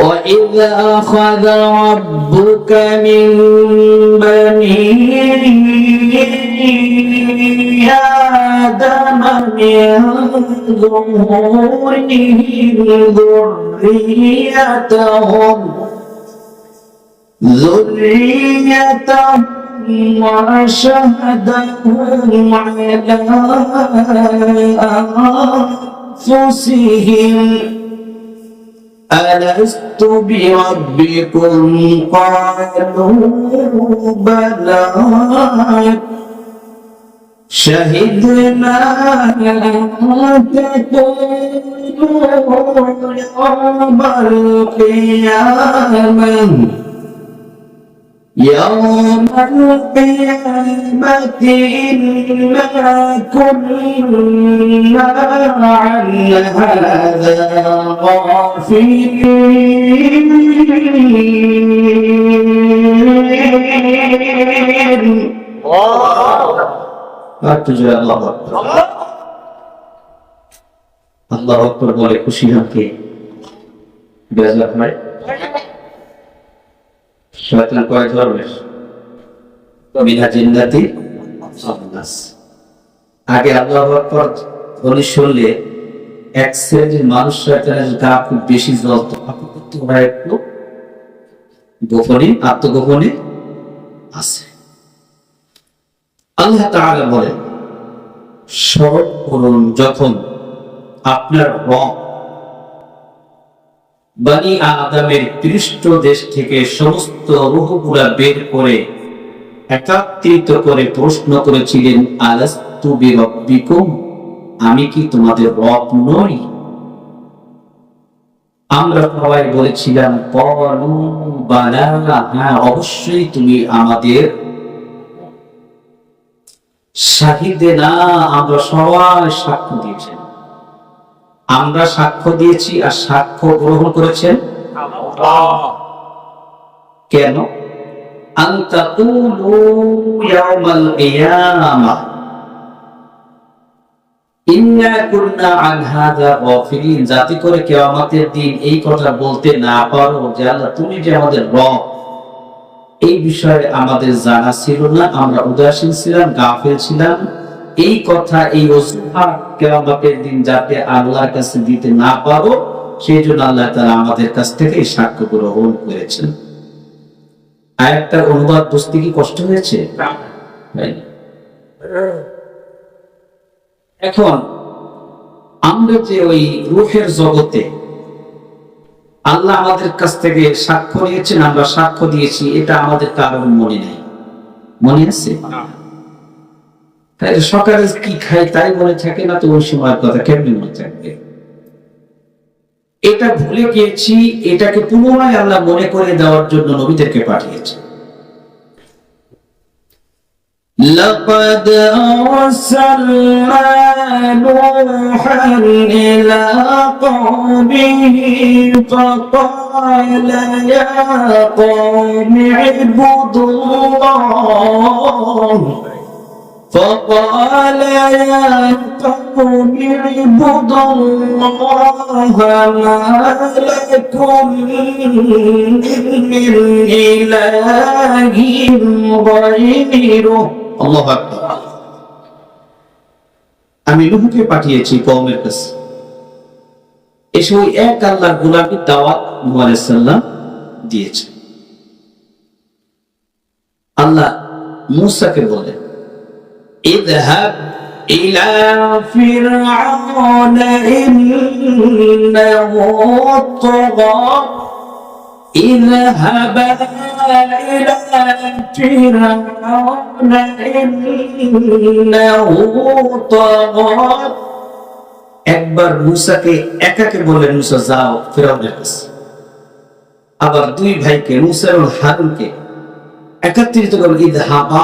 وإذ أخذ ربك من بني آدم من ظهورهم ذريتهم ذريتهم وأشهدهم على أنفسهم ألست بربكم؟ قالوا بلى. شهدنا تقولوا يوم القيامة. يوم القيامة إنا كنا عن هذا غافلين আল্লাহ আল্লাহ আকবর বলে খুশি হকে বেজার হয় কয় ধরনের আন্নাস আগে আল্লাহ আকবর ধ্বনি শুনলে এক শ্রেণির মানুষ শয়তানের গা খুব বেশি জ্বলত তোমরা একটু। গোপনে, আত্মগোপনে আছে। আল্লাহ তাআলা বলেন স্মরণ করুন যখন আপনার রব বানি আদামের পৃষ্ঠ দেশ থেকে সমস্ত রুহগুলা বের করে একাত্রিত করে প্রশ্ন করেছিলেন, আলাস্তু বিরব্বিকুম? আমি কি তোমাদের রব নই? আমরা সবাই বলেছিলাম "ক্বালু বালা হ্যাঁ অবশ্যই তুমি আমাদের শাহিদে না, আমরা সবাই সাক্ষ্য দিয়েছেন। আমরা সাক্ষ্য দিয়েছি আর সাক্ষ্য গ্রহণ করেছেন কেন? করে কিয়ামতের দিন এই বলতে না পারো তুমি যে আমাদের এই বিষয়ে আমাদের জানা ছিল না। আমরা উদাসীন ছিলাম, গাফেল ছিলাম। এই কথা এই অজুহাত কেয়ামতের দিন যাতে আল্লাহর কাছে দিতে না পারো সেই জন্য আল্লাহ তাআলা আমাদের কাছ থেকে এই সাক্ষ্য গ্রহণ করেছেন। আয়াতটার অনুবাদ বুঝতে কি কষ্ট হয়েছে? এখন আমরা যে ওই রূহের জগতে আল্লাহ আমাদের কাছ থেকে সাক্ষ্য নিয়েছেন আমরা সাক্ষ্য দিয়েছি এটা আমাদের কারণ মনে নেই। মনে আছে? তাই সকালে কি খাই তাই মনে থাকে না তো ওই সময়ের কথা কেমনি মনে থাকবে এটা ভুলে গিয়েছি এটাকে পুনরায় আল্লাহ মনে করে দেওয়ার জন্য নবীদেরকে পাঠিয়েছে لقد أرسلنا نوحا إلى قومه فقال يا قوم اعبدوا الله فقال يا قوم اعبدوا الله ما لكم من إله غيره الله أكبر আমি নুহুকে পাঠিয়েছি কওমের কাছে এসে ওই এক আল্লাহর গোলামীর দাওয়াত নূহ আলাইহিস সালাম দিয়েছে আল্লাহ মূসাকে বলেন اذهب إلى فرعون إنه طغى اذهب إلى فرعون إنه طغى একবার মুসাকে একাকে বললেন মুসা যাও ফেরাউনের কাছে আবার দুই ভাইকে মুসা এবং হারুনকে একত্রিত করে ঈদ হাবা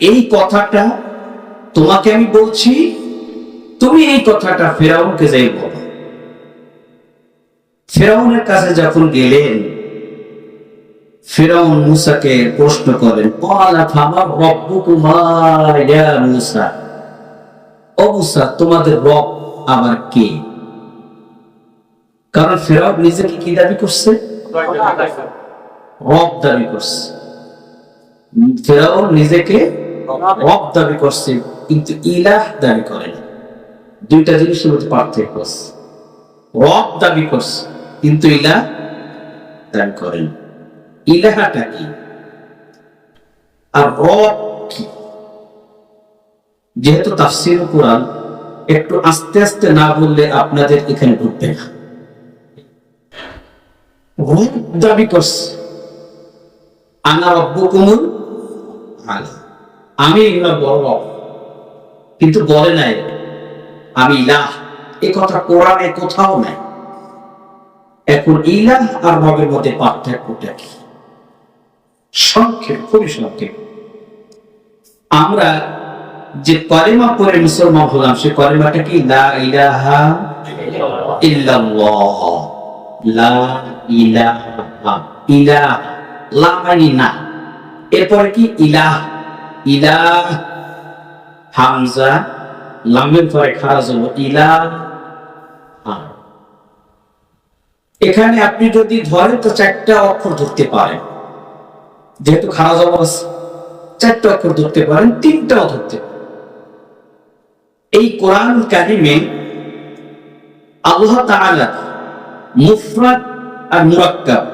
এই কথাটা তোমাকে আমি বলছি তুমি এই কথাটা ফেরাউনকে যাই বলো। ফেরাউনের কাছে যখন গেলেন ফেরাউন মুসাকে প্রশ্ন করেন "ক্বালা ফামা রব্বুকুমা ইয়া মুসা? ও মুসা তোমাদের রব আমার কে? কারণ ফেরাউন নিজেকে কি দাবি করছে। রব দাবি করছে। ফেরাউন নিজেকে রব দাবি করছে কিন্তু ইলাহ দাবি করে না। দুইটা জিনিসের মধ্যে পার্থক্য আছে। রব দাবি করছে, কিন্তু ইলাহ দাবি করেন ইলাহাটা কি? আর রব কি? যেহেতু তাফসির কোরআন, একটু আস্তে আস্তে না বললে আপনাদের এখানে ঢুকবে না। রব দাবি করছে, আনা রব্বুকুমুল আলা। আমি এগুলো বড় কিন্তু বলে নাই, আমি ইলাহ। এ কথা কোরআনে কোথাও নাই। এখন ইলাহ আর রবের মধ্যে পার্থক্যটা কি সংক্ষেপ, খুবই সংক্ষেপ। আমরা যে কলেমা পরে মুসলমান হলাম, সে কলেমাটা কি? লা ইলাহা ইল্লাল্লাহ। লা ইলাহা, ইলাহ, লা মানে না। এরপরে কি? ইলাহ। হামজা, লামের পরে খারাজ হলো এখানে আপনি যদি ধরেন, তো চারটা অক্ষর ধরতে পারেন। যেহেতু খারাজ অবস্থা চারটা অক্ষর ধরতে পারেন, তিনটাও ধরতে এই কোরআন কারিমে আল্লাহ তাআলা মুফরাদ আর মুরাক্কাব,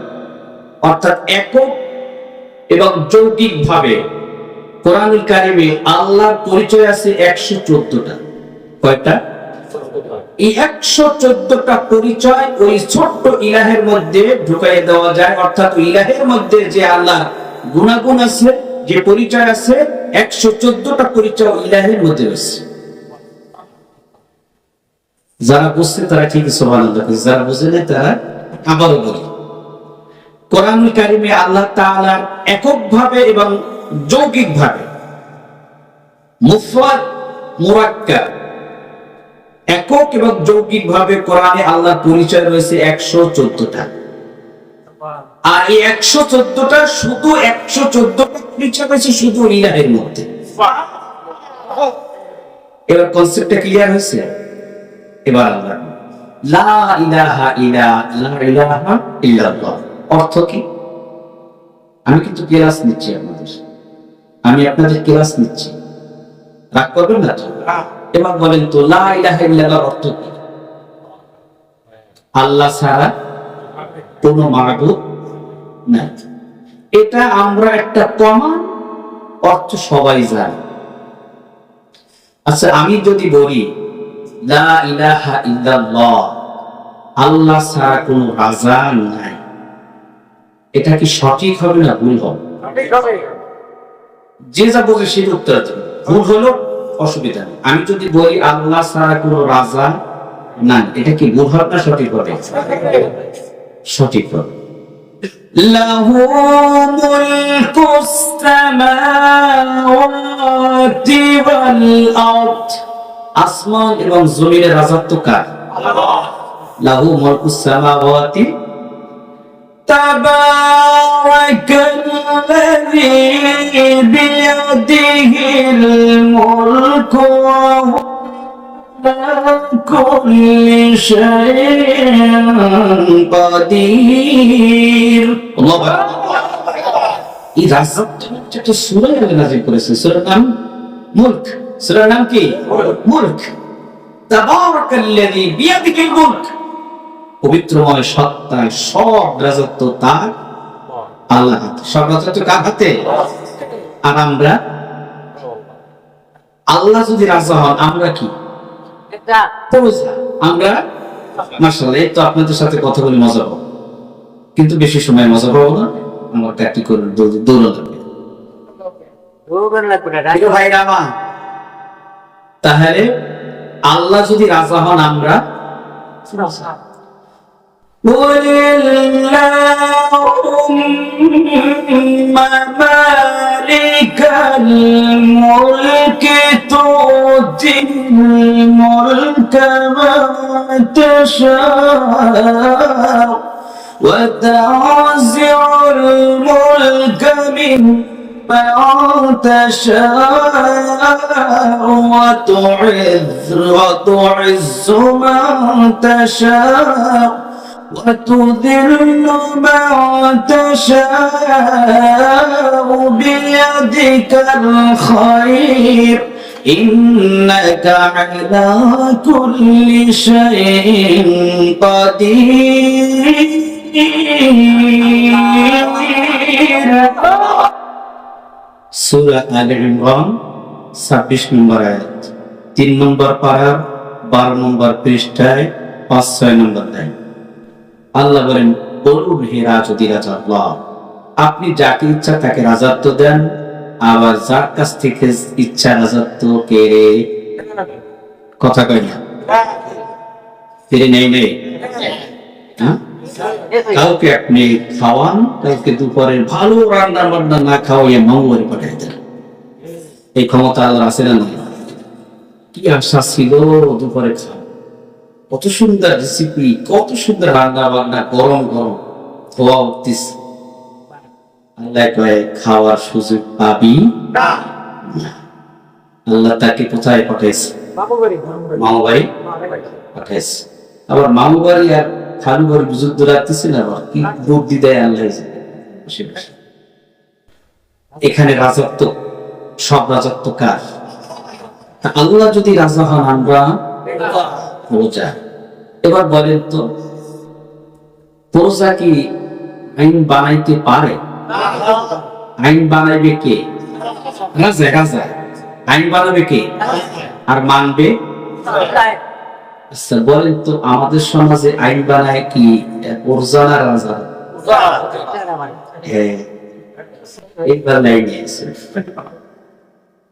অর্থাৎ একক এবং যৌগিক ভাবে কোরআনুল কারিমে আল্লাহর পরিচয় আছে একশো চোদ্দটা। কয়টা? এই একশো চোদ্দটা পরিচয় ওই ছোট্ট ইলাহের মধ্যে ঢুকাই দেওয়া যায়, অর্থাৎ ইলাহের মধ্যে যে আল্লাহ গুণাগুণ আছে, যে পরিচয় আছে, একশো চোদ্দটা পরিচয় ইলাহের মধ্যে রয়েছে। যারা বুঝছে তারা ঠিক সোহান যারা বুঝে নেই তারা আবারও বলি। কোরআনুল কারিমে আল্লাহ তাআলার এককভাবে এবং মুফরাদ, মুরাক্কাব। একক এবং যৌগিক ভাবে কোরআনে আল্লাহর পরিচয় রয়েছে একশো চোদ্দটা। আর এই একশো চোদ্দটা শুধু একশো চোদ্দটা পরিচয় রয়েছে, শুধু ইলাহের মধ্যে। এবার কনসেপ্টটা ক্লিয়ার হয়েছে? এবার আল্লাহ অর্থ কি? আমি কিন্তু ক্লাস নিচ্ছি আপনাদের আমি আপনাদের ক্লাস নিচ্ছি। রাগ করবেন না? এবার বলেন তো, লা ইলাহা ইল্লাল্লাহর অর্থ কি? আল্লাহ ছাড়া কোনো মাবুদ নাই। এটা আমরা একটা কমন অর্থ সবাই জানি। আচ্ছা আমি যদি বলি আল্লাহ ছাড়া কোনো রাজা নাই। এটা কি সঠিক হবে না ভুল হবে। যে যা বোঝে সেই উত্তর দেবে ভুল হলো অসুবিধা নেই আমি যদি বলি আল্লাহ ছাড়া কোনো রাজা নাই এটা কি ভুল হবে না সঠিক হবে সঠিক হবে له ملك السماوات والأرض আসমান এবং জমিনের রাজত্ব কার লাহু মুলকুস সামাওয়াতি تبارك الذي بيده الملك وهو على كل شيء قدير الله এই রাজত্ব একটা সূরা নাযিল করেছে সূরার নাম মুলক সূরার নাম কি মুলক তাবারাকাল্লাযী বিয়াদিহিল মুলক পবিত্রময় সত্তায় সব রাজত্ব তার আল্লাহ হাতে কার হাতে? আর আমরা? আল্লাহ যদি রাজা হন আমরা কি? আমরা? মার্শাল্লাহ এই তো আপনাদের সাথে কথা বলে মজা পাবো কিন্তু বেশি সময় মজা পাবো না। আমার একটি করে দৌড়- লাগবে। তাহলে আল্লাহ যদি রাজা হন আমরা? قل اللهم مالك الملك تؤتي الملك من تشاء وتنزع الملك ممن تشاء وتعز وتعز من تشاء وتذل من تشاء بيدك الخير إنك على كل شيء قدير সুরা আল ইমরান ছাব্বিশ নম্বর আয়াত তিন নম্বর পাড়ার বারো নম্বর পৃষ্ঠায় পাঁচ ছয় নম্বর লাইন আল্লাহ বলেন, বলুন হে রাজদি রাজা আল্লাহ, আপনি যাকে ইচ্ছা তাকে রাজত্ব দেন, আবার যার কাছ থেকে ইচ্ছা রাজত্ব কেড়ে কথা কয় না। ফিরে নেই নেই হ্যাঁ? কাউকে আপনি খাওয়ান, কাউকে দুপুরের ভালো রান্না বান্না না খাওয়াইয়ে মঙ্গল পাঠাই দেন। এই ক্ষমতা আল্লাহ আছে না কি আশা ছিল দুপুরে খাওয়া? কত সুন্দর রেসিপি কত সুন্দর রান্না বান্না গরম গরম। খোয়া উঠতিস। আল্লাহ কয়ে খাওয়ার সুযোগ পাবি না। আল্লাহ তাকে কোথায় পাঠাইছে? মামু বাড়ি পাঠাইছে। আবার মামু বাড়ি আর খালু বাড়ি যুদ্ধ রাখতেছে না আবার? কি বুদ্ধি দেয় আল্লাহ। এখানে রাজত্ব সব রাজত্ব কার? আল্লাহ যদি রাজা হন আমরা? প্রজা এবার বলেন তো প্রজা কি আইন বানাইতে পারে? আইন বানাইবে কে? রাজা রাজা। আইন বানাবে কে? আর মানবে? আচ্ছা বলেন তো আমাদের সমাজে আইন বানায় কি? প্রজা না রাজা। হ্যাঁ। এইবার লাইন নিয়েছে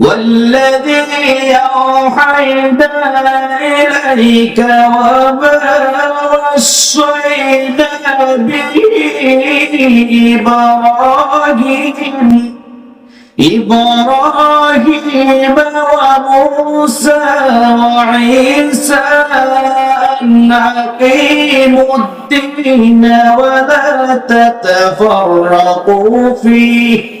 والذي أوحينا إليك وما وصينا به إبراهيم إبراهيم وموسى وعيسى أن أقيموا الدين ولا تتفرقوا فيه.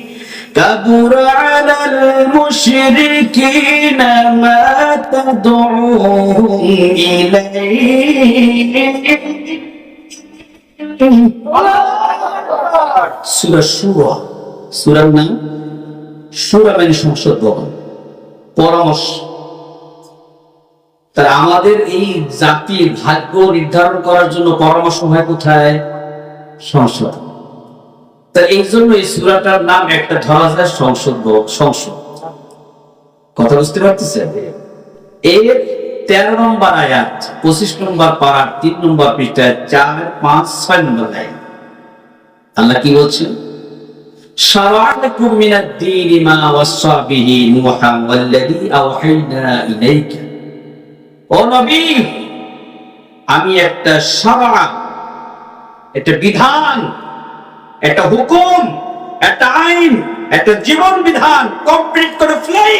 كبر على المشركين ما تدعوهم إليه সুরা সুরা সুরার নাম সুরা মানে সংসদ ভবন পরামর্শ তার আমাদের এই জাতির ভাগ্য নির্ধারণ করার জন্য পরামর্শ হয় কোথায় সংসদ তা এই জন্য এই সুরাটার নাম একটা ধরা যায় সংসদ ভবন সংসদ কথা বুঝতে পারতেছেন এর তেরো নম্বর আয়াত পঁচিশ নম্বর পাড়ার তিন নম্বর পৃষ্ঠায় চার পাঁচ ছয় নম্বর লাইন আল্লাহ কি বলছেন شرع لكم من الدين ما وصى به نوحا والذي أوحينا إليك ও নবী আমি একটা সারা একটা বিধান একটা হুকুম একটা আইন একটা জীবন বিধান কমপ্লিট করে ফেলাই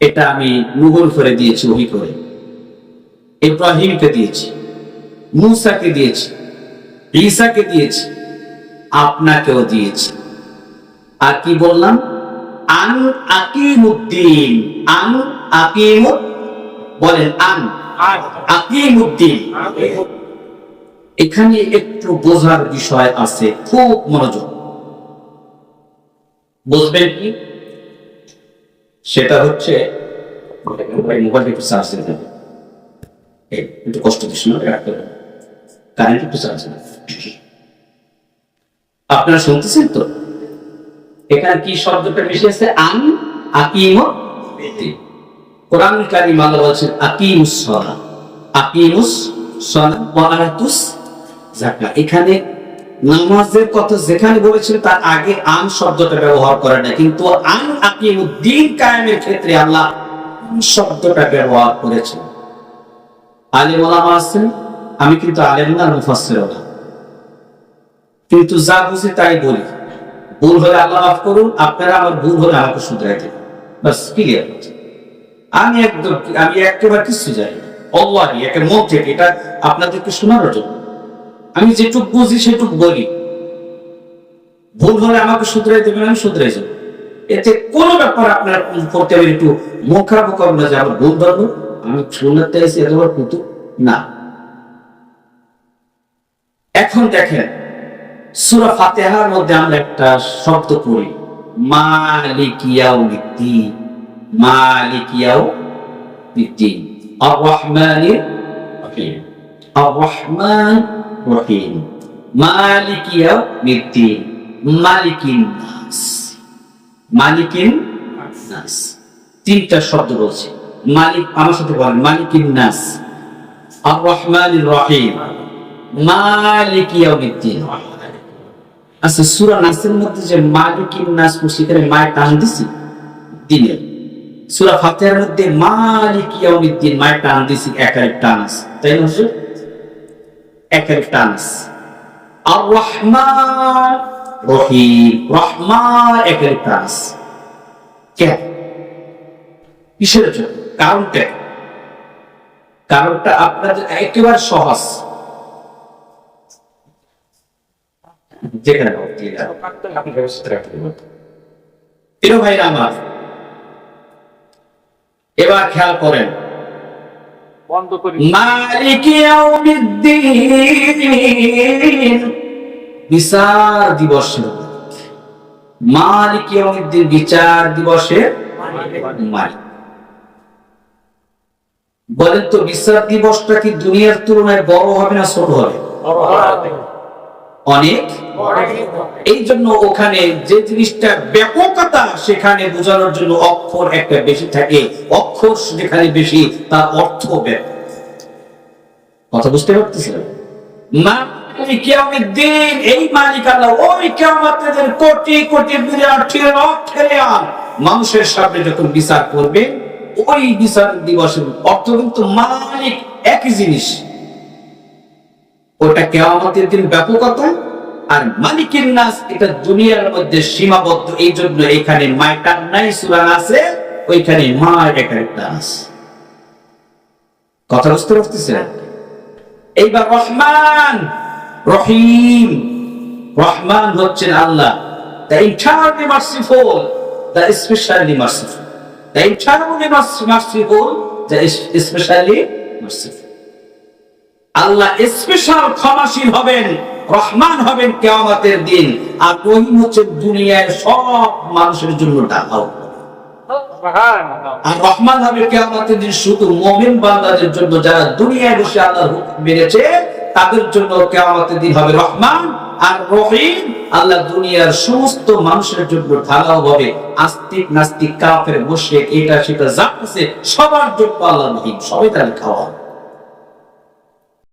এটা আমি মুঘল করে দিয়েছি ওই করে ইব্রাহিমকে দিয়েছি মুসাকে দিয়েছি ঈসাকে দিয়েছি আপনাকেও দিয়েছি। আর কি বললাম? আন আকিমুদ্দিন আন আকিমুদ বলেন আন আকিমুদ্দিন। এখানে একটু বোঝার বিষয় আছে, খুব মনোযোগ। বুঝবেন কি? সেটা হচ্ছে মোবাইলটা একটু চার্জ দিতে হবে একটু কষ্ট দিস না কারেন্ট একটু চার্জ আপনারা শুনতেছেন তো? এখানে কি শব্দটা মিশিয়েছে আন, আকিম কোরআন কারিম আল্লাহ বলছেন, আকিমুস সালাহ। আকিমুস আতুস যাকাত এখানে নামাজের কথা যেখানে বলেছেন তার আগে আন শব্দটা ব্যবহার করে না। কিন্তু আন আকিমুদ্দিন কায়েমের ক্ষেত্রে আল্লাহ শব্দটা ব্যবহার করেছেন। আছেন? আমি কিন্তু না কিন্তু যা বুঝি তাই বলি। ভুল হলে আল্লাহ মাফ করুন, আপনারা আমার ভুল হলে আমাকে শুধরাই দেবেন বাস ক্লিয়ার আমি একদম, আমি একেবারে কিছু জানি অল্লাহি একে মন থেকে এটা আপনাদেরকে শোনানোর জন্য। আমি যেটুক বুঝি সেটুক বলি। ভুল হলে আমাকে শুধরাই দেবেন, আমি শুধরাই যাব। এতে কোনো ব্যাপার আপনার করতে হবে একটু মুখ খারাপ করবেন না যে আমার ভুল ধরবো, আমি শুনতে এসে এতবার কুতু না। এখন দেখেন, সূরা ফাতিহার মধ্যে আমরা একটা শব্দ পড়ি, মালিকিয়াউমিদ্দিন মালিকিয়াউমিদ্দিন। আর রহমানির রহিম। আর রহমান রহিম মালিকিয়াউমিদ্দিন মালিকিন নাস। মালিকিন নাস। তিনটা শব্দ বলছে মালিক আমার সাথে বলেন মালিকিন নাস। আর রহমানির রহিম। মালিক ইয়াউমিদ্দিন। আচ্ছা সূরা নাসের মধ্যে যে মালিকিন নাস সেখানে মায় টান দিছি? দিনের সূরা ফাতিহার মধ্যে মালিক ইয়াউমিদ্দিন মায় টান দিছি একার টান আছে। তাই না আর রহমান রহিম। রহমান কেন কিসের জন্য? কারণটা? কারণটা একেবারে সহজ। যেখানে এবার খেয়াল করেন। বন্ধ করি। মালিক বিচার দিবসের মালিক বিচার দিবসের মালিক। বলেন তো বিচার দিবসটা কি দুনিয়ার তুলনায় বড় হবে না ছোট হবে। অনেক। এই জন্য ওখানে যে জিনিসটা ব্যাপকতা, সেখানে বোঝানোর জন্য অক্ষর একটা বেশি থাকে। অক্ষর যেখানে বেশি, তার অর্থ ব্যাপক। কথা বুঝতে পারতেছিলাম এই মালিক ওই কিয়ামতের কোটি কোটি মানুষের বিচার করবে, ওই বিচার দিবসের অর্থ কিন্তু মালিক একই জিনিস। ওটা কেয়ামতের দিন ব্যাপকতা। আর মালিকের নাস এটা দুনিয়ার মধ্যে সীমাবদ্ধ। এই জন্য এখানে মাইটার নাই, সুরান আছে, ওইখানে মায়ের একটা আছে কথা বুঝতে পারতেছেন? এইবার রহমান, রহিম। রহমান হচ্ছেন Allah. The entirely merciful the especially merciful the entirely merciful the especially merciful Allah special ক্ষমাশীল হবেন রহমান হবেন কেয়ামতের দিন। আর রহিম হচ্ছে দুনিয়ার সব মানুষের জন্য ডাকাও। আর রহমান হবে কেয়ামতের দিন শুধু মুমিন বান্দাদের জন্য যারা দুনিয়ায় বসে আল্লাহর হুকুম মেনেছে তাদের জন্য কেয়ামতের দিন হবে রহমান আর রহিম। আল্লাহ দুনিয়ার সমস্ত মানুষের জন্য ঢালাও হবে। আস্তিক নাস্তিক কাফের মুশরিক এটা সেটা যা আছে সবার জন্য আল্লাহ রহিম। সবাই তাহলে খাওয়া হবে।